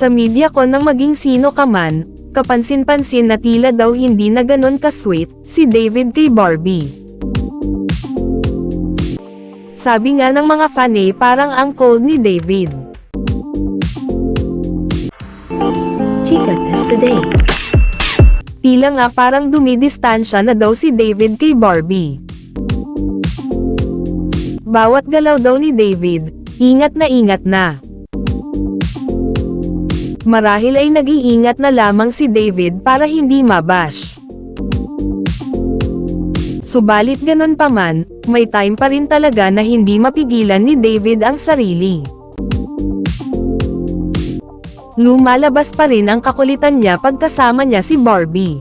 Sa media ko nang maging sino ka man, kapansin-pansin na tila daw hindi na ganon ka-sweet, si David kay Barbie. Sabi nga ng mga fan eh parang ang cold ni David. Chica Test Today. Tila nga parang dumidistansya na daw si David kay Barbie. Bawat galaw daw ni David, ingat na ingat na. Marahil ay nag-iingat na lamang si David para hindi mabash. Subalit ganon pa man, may time pa rin talaga na hindi mapigilan ni David ang sarili. Lumalabas pa rin ang kakulitan niya pagkasama niya si Barbie.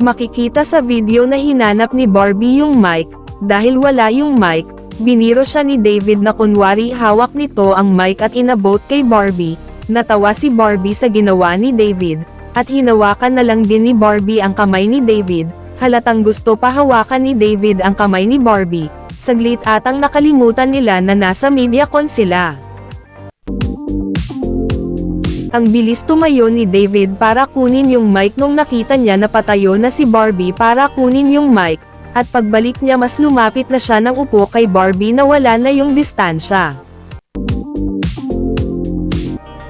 Makikita sa video na hinanap ni Barbie yung mic, dahil wala yung mic, biniro siya ni David na kunwari hawak nito ang mic at inabot kay Barbie, natawa si Barbie sa ginawa ni David, at hinawakan na lang din ni Barbie ang kamay ni David, halatang gusto pa hawakan ni David ang kamay ni Barbie, saglit atang nakalimutan nila na nasa MediaCon sila. Ang bilis tumayo ni David para kunin yung mic nung nakita niya na patayo na si Barbie para kunin yung mic, at pagbalik niya mas lumapit na siya ng upo kay Barbie na wala na yung distansya.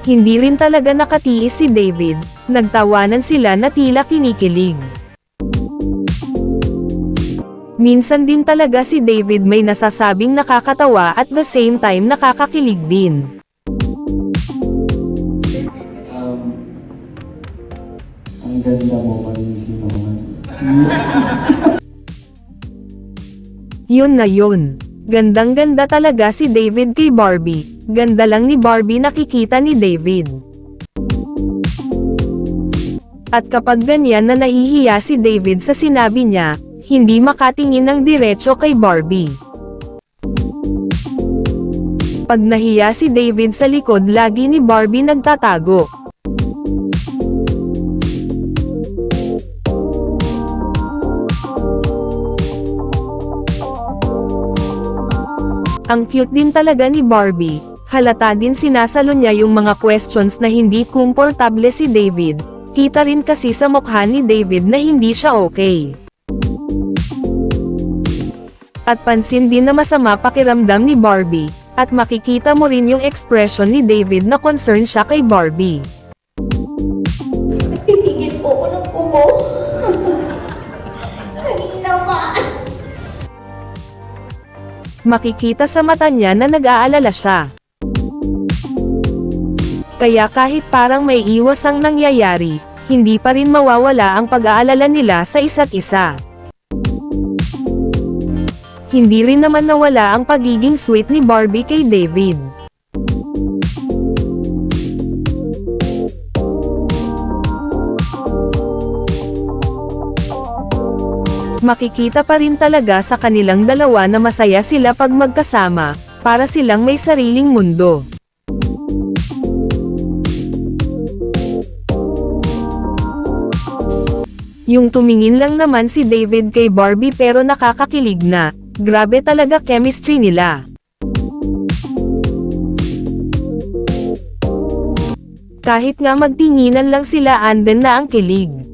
Hindi rin talaga nakatiis si David, nagtawanan sila na tila kinikilig. Minsan din talaga si David may nasasabing nakakatawa at the same time nakakakilig din. Um, ang ganda mo, maging sino ka man. Yun na yun. Gandang-ganda talaga si David kay Barbie. Ganda lang ni Barbie nakikita ni David. At kapag ganyan na nahihiya si David sa sinabi niya, hindi makatingin ng diretso kay Barbie. Pag nahiya si David sa likod lagi ni Barbie nagtatago. Ang cute din talaga ni Barbie, halata din sinasalo niya yung mga questions na hindi komportable si David, kita rin kasi sa mukha ni David na hindi siya okay. At pansin din na masama pakiramdam ni Barbie, at makikita mo rin yung expression ni David na concern siya kay Barbie. Nagpipigil po ako ng ubo. Makikita sa mata niya na nag-aalala siya. Kaya kahit parang may iwas ang nangyayari, hindi pa rin mawawala ang pag-aalala nila sa isa't isa. Hindi rin naman nawala ang pagiging sweet ni Barbie kay David. Makikita pa rin talaga sa kanilang dalawa na masaya sila pag magkasama, para silang may sariling mundo. Yung tumingin lang naman si David kay Barbie pero nakakakilig na, grabe talaga chemistry nila. Kahit nga magtinginan lang sila anden na ang kilig.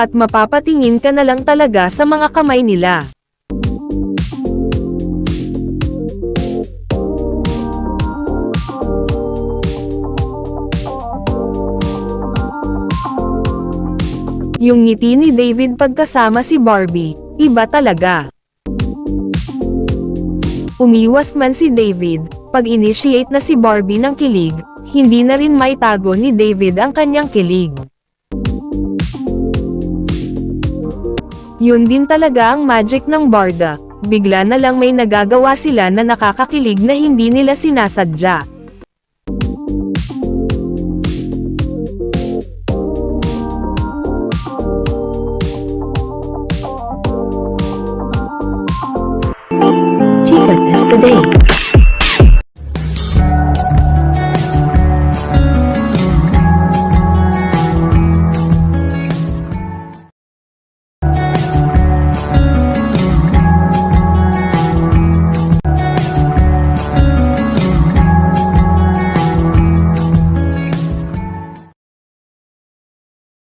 At mapapatingin ka na lang talaga sa mga kamay nila. Yung ngiti ni David pagkasama si Barbie, iba talaga. Umiwas man si David, pag-initiate na si Barbie ng kilig, hindi na rin maitago ni David ang kanyang kilig. Yun din talaga ang magic ng Barda, bigla na lang may nagagawa sila na nakakakilig na hindi nila sinasadya. Chica Test Today.